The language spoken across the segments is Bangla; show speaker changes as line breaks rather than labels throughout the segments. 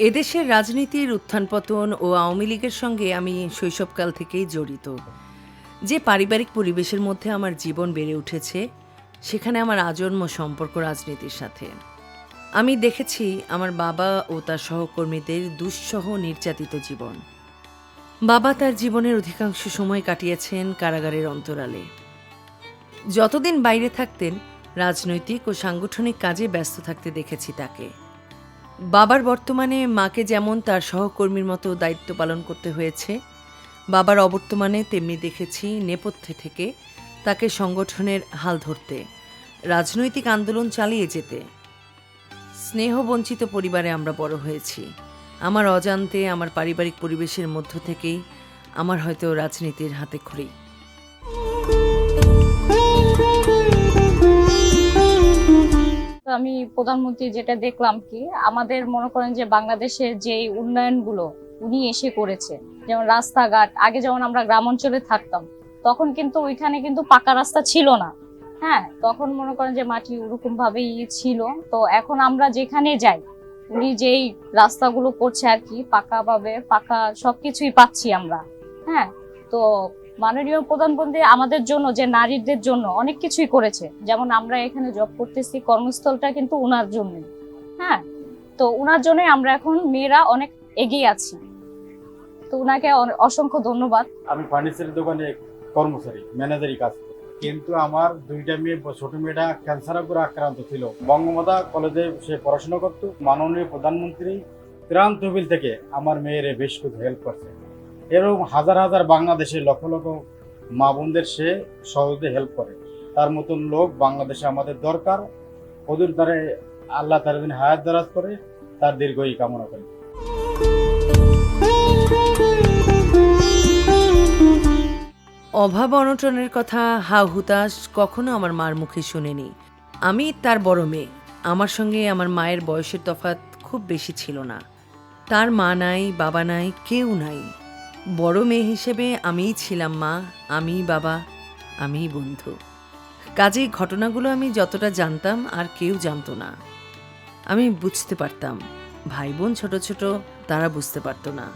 এদেশের রাজনীতির উত্থান পতন ও আওয়ামী লীগের সঙ্গে আমি শৈশবকাল থেকেই জড়িত। যে পারিবারিক পরিবেশের মধ্যে আমার জীবন বেড়ে উঠেছে, সেখানে আমার আজন্ম সম্পর্ক রাজনীতির সাথে। আমি দেখেছি আমার বাবা ও তার সহকর্মীদের দুঃসহ নির্যাতিত জীবন। বাবা তার জীবনের অধিকাংশ সময় কাটিয়েছেন কারাগারের অন্তরালে। যতদিন বাইরে থাকতেন, রাজনৈতিক ও সাংগঠনিক কাজে ব্যস্ত থাকতে দেখেছি তাকে। বাবার বর্তমানে মাকে যেমন তার সহকর্মীর মতো দায়িত্ব পালন করতে হয়েছে, বাবার অবর্তমানে তেমনি দেখেছি নেপথ্যে থেকে তাকে সংগঠনের হাল ধরতে, রাজনৈতিক আন্দোলন চালিয়ে যেতে। স্নেহবঞ্চিত পরিবারে আমরা বড় হয়েছি। আমার অজান্তে আমার পারিবারিক পরিবেশের মধ্য থেকেই আমার হয়তো রাজনীতির হাতে খড়ি।
আমি প্রধানমন্ত্রী যেটা দেখলাম কি, আমাদের মনে করেন যে বাংলাদেশের যে উন্নয়নগুলো উনি এসে করেছে, যেমন রাস্তাঘাট, আগে যেমন আমরা গ্রাম অঞ্চলে থাকতাম, তখন কিন্তু ওইখানে কিন্তু পাকা রাস্তা ছিল না। হ্যাঁ তখন মনে করেন যে মাটি ওরকম ভাবেই ছিল। তো এখন আমরা যেখানে যাই, উনি যেই রাস্তাগুলো করছে আর কি পাকা ভাবে পাকা সবকিছুই পাচ্ছি আমরা। হ্যাঁ তো মাননীয় প্রধানমন্ত্রী আমাদের জন্য, যে নারীদের জন্য অনেক কিছুই করেছে। যেমন আমরা এখানে জব করতেছি, কর্মস্থলটা কিন্তু উনার জন্য। হ্যাঁ? তো উনার জন্য আমরা এখন মেয়েরা অনেক এগিয়ে আছি। তো অনে- অসংখ্য ধন্যবাদ।
আমি ফার্নিচারের দোকানে কর্মচারী, ম্যানেজারই কাজ কিন্তু আমার দুইটা মেয়ে, ছোট মেয়েটা ক্যান্সারে করে আক্রান্ত ছিল। বঙ্গমাতা কলেজে সে পড়াশোনা করতো। মাননীয় প্রধানমন্ত্রী ত্রাণ তহবিল থেকে আমার মেয়ের বেশ কিছু হেল্প করছে। এরকম হাজার হাজার বাংলাদেশে লক্ষ লক্ষ মা বোনদের সে সহজে হেল্প করে। তার মতন লোক বাংলাদেশে আমাদের দরকার। ওদের দ্বারা আল্লাহ তার হায়াত দারাজ করে, তার দীর্ঘই কামনা করি।
অভাব অনটনের কথা হা হুতাশ কখনো আমার মার মুখে শুনিনি। আমি তার বড় মেয়ে। আমার সঙ্গে আমার মায়ের বয়সের তফাৎ খুব বেশি ছিল না। তার মা নাই, বাবা নাই, কেউ নাই। বড় মেয়ে হিসেবে আমিই ছিলাম মা আমি বাবা, আমিই বন্ধু। কাজেই ঘটনাগুলো আমি যতটা জানতাম আর কেউ জানতো না। আমি বুঝতে পারতাম ভাই বোন ছোট ছোট, তারা বুঝতে পারতো না।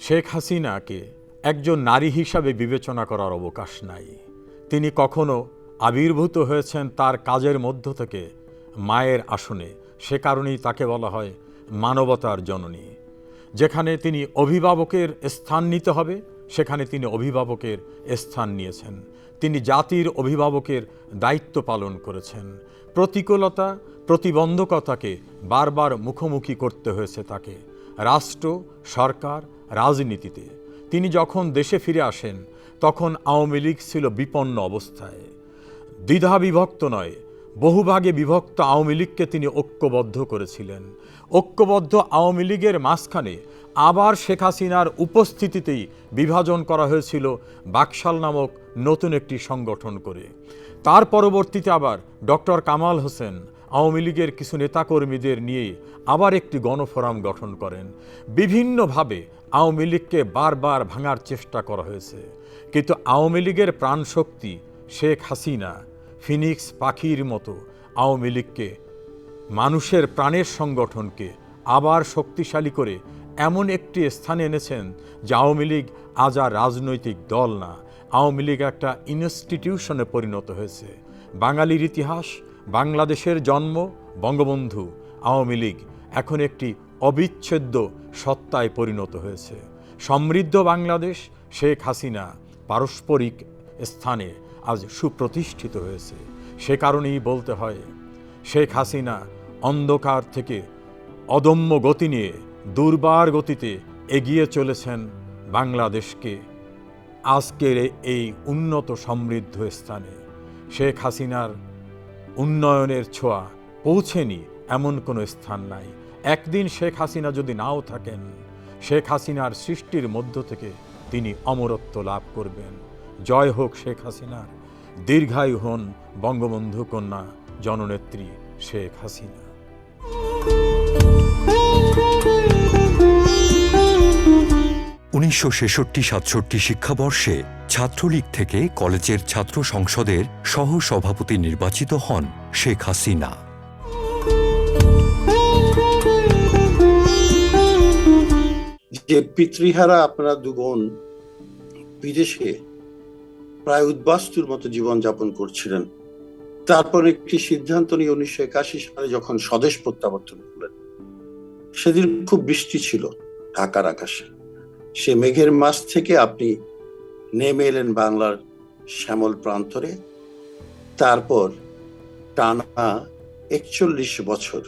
শেখ হাসিনাকে একজন নারী হিসাবে বিবেচনা করার অবকাশ নাই। তিনি কখনো আবির্ভূত হয়েছেন তার কাজের মধ্য থেকে, মায়ের আসনে। সে কারণেই তাকে বলা হয় মানবতার জননী। যেখানে তিনি অভিভাবকের স্থান নিতে হবে, সেখানে তিনি অভিভাবকের স্থান নিয়েছেন। তিনি জাতির অভিভাবকের দায়িত্ব পালন করেছেন। প্রতিকূলতা, প্রতিবন্ধকতাকে বারবার মুখোমুখি করতে হয়েছে তাকে। রাষ্ট্র, সরকার, রাজনীতিতে। তিনি যখন দেশে ফিরে আসেন, তখন আওয়ামী লীগ ছিল বিপন্ন অবস্থায়। দ্বিধা বিভক্ত নয় বহুভাগে বিভক্ত আওয়ামী লীগকে তিনি ঐক্যবদ্ধ করেছিলেন। ঐক্যবদ্ধ আওয়ামী লীগের মাঝখানে আবার শেখ হাসিনার উপস্থিতিতেই বিভাজন করা হয়েছিল বাকশাল নামক নতুন একটি সংগঠন করে। তার পরবর্তীতে আবার ডক্টর কামাল হোসেন আওয়ামী লীগের কিছু নেতাকর্মীদের নিয়ে আবার একটি গণফোরাম গঠন করেন। বিভিন্নভাবে আওয়ামী লীগকে বারবার ভাঙার চেষ্টা করা হয়েছে। কিন্তু আওয়ামী লীগের প্রাণশক্তি শেখ হাসিনা ফিনিক্স পাখির মতো আওয়ামী লীগকে, মানুষের প্রাণের সংগঠনকে আবার শক্তিশালী করে এমন একটি স্থানে এনেছেন যে আওয়ামী লীগ আজ আর রাজনৈতিক দল না। আওয়ামী লীগ একটা ইনস্টিটিউশনে পরিণত হয়েছে। বাঙালির ইতিহাস, বাংলাদেশের জন্ম, বঙ্গবন্ধু, আওয়ামী লীগ এখন একটি অবিচ্ছেদ্য সত্তায় পরিণত হয়েছে। সমৃদ্ধ বাংলাদেশ শেখ হাসিনা পারস্পরিক স্থানে আজ সুপ্রতিষ্ঠিত হয়েছে। সে কারণেই বলতে হয়, শেখ হাসিনা অন্ধকার থেকে অদম্য গতি নিয়ে দুর্বার গতিতে এগিয়ে চলেছেন বাংলাদেশকে। আজকের এই উন্নত সমৃদ্ধ স্থানে শেখ হাসিনার উন্নয়নের ছোঁয়া পৌঁছেনি এমন কোনো স্থান নাই। একদিন শেখ হাসিনা যদি নাও থাকেন, শেখ হাসিনার সৃষ্টির মধ্য থেকে তিনি অমরত্ব লাভ করবেন। জয় হোক শেখ হাসিনার। দীর্ঘায়ু হন বঙ্গবন্ধু কন্যা জননেত্রী শেখ হাসিনা।
উনিশশো ছেষট্টি সাতষট্টি শিক্ষাবর্ষে ছাত্রলীগ থেকে কলেজের ছাত্র সংসদের সহ সভাপতি নির্বাচিত হন শেখ হাসিনা।
যে পিতৃহারা আপনারা দু বোন বিদেশে প্রায় উদ্বাস্তুর মতো জীবন যাপন করছিলেন। তারপর একটি সিদ্ধান্ত নিয়ে উনিশশো একাশি সালে যখন স্বদেশ প্রত্যাবর্তন করলেন, সেদিন খুব বৃষ্টি ছিল ঢাকার আকাশে। সে মেঘের মাস থেকে আপনি নেমে এলেন বাংলার শ্যামল প্রান্তরে। তারপর টানা একচল্লিশ বছর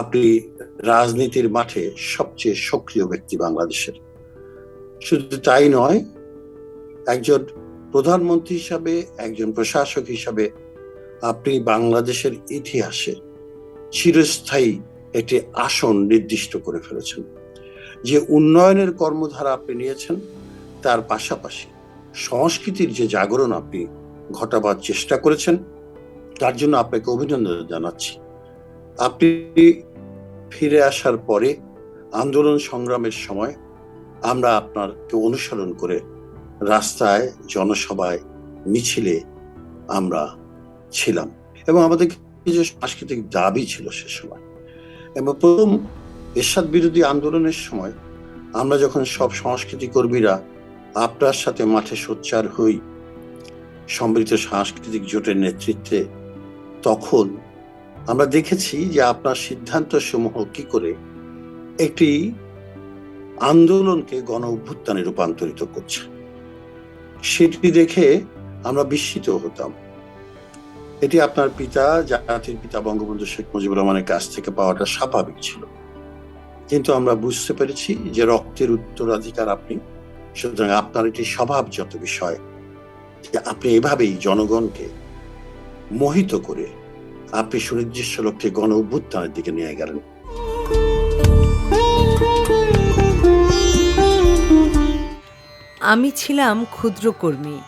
আপনি রাজনীতির মাঠে সবচেয়ে সক্রিয় ব্যক্তি বাংলাদেশের। শুধু তাই নয়, একজন প্রধানমন্ত্রী হিসাবে, একজন প্রশাসক হিসাবে আপনি বাংলাদেশের ইতিহাসে চিরস্থায়ী একটি আসন নির্দিষ্ট করে ফেলেছেন। যে উন্নয়নের কর্মধারা আপনি নিয়েছেন, তার পাশাপাশি সংস্কৃতির যে জাগরণ আপনি ঘটাবার চেষ্টা করেছেন, তার জন্য আপনাকে অভিনন্দন জানাচ্ছি। আপনি ফিরে আসার পরে আন্দোলন সংগ্রামের সময় আমরা আপনাকে অনুসরণ করে রাস্তায়, জনসভায় মিছিলে আমরা ছিলাম এবং আমাদের কিছু সাংস্কৃতিক দাবি ছিল সে সময়। এবং প্রথম এরশাদ বিরোধী আন্দোলনের সময় আমরা যখন সব সংস্কৃতি কর্মীরা আপনার সাথে মাঠে সোচ্চার হই সমৃদ্ধ সাংস্কৃতিক জোটের নেতৃত্বে, তখন আমরা দেখেছি যে আপনার সিদ্ধান্ত সমূহ কি করে একটি আন্দোলনকে গণ অভ্যুত্থানে রূপান্তরিত করছে। সেটি দেখে আমরা বিস্মিত হতাম। এটি আপনার পিতা জাতির পিতা বঙ্গবন্ধু শেখ মুজিবুর রহমানের কাছ থেকে পাওয়াটা স্বাভাবিক ছিল। কিন্তু আমরা বুঝতে পেরেছি যে রক্তের উত্তরাধিকার আপনি, সুতরাং আপনার এটি স্বভাবজত বিষয় যে আপনি এভাবেই জনগণকে মোহিত করে আপনি সুনির্দিষ্ট লক্ষ্যে গণ অভ্যুত্থানের দিকে নিয়ে গেলেন।
আমি ছিলাম ক্ষুদ্র কর্মী।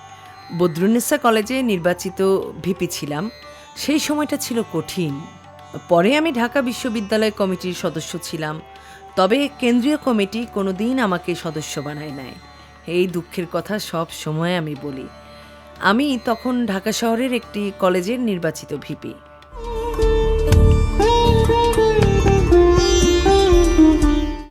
বদরুন্নেসা কলেজে নির্বাচিত ভিপি ছিলাম। সেই সময়টা ছিল কঠিন। পরে আমি ঢাকা বিশ্ববিদ্যালয় কমিটির সদস্য ছিলাম। তবে কেন্দ্রীয় কমিটি কোনোদিন আমাকে সদস্য বানায় নেয় এই দুঃখের কথা সব সময় আমি বলি। আমি তখন ঢাকা শহরের একটি কলেজের নির্বাচিত ভিপি।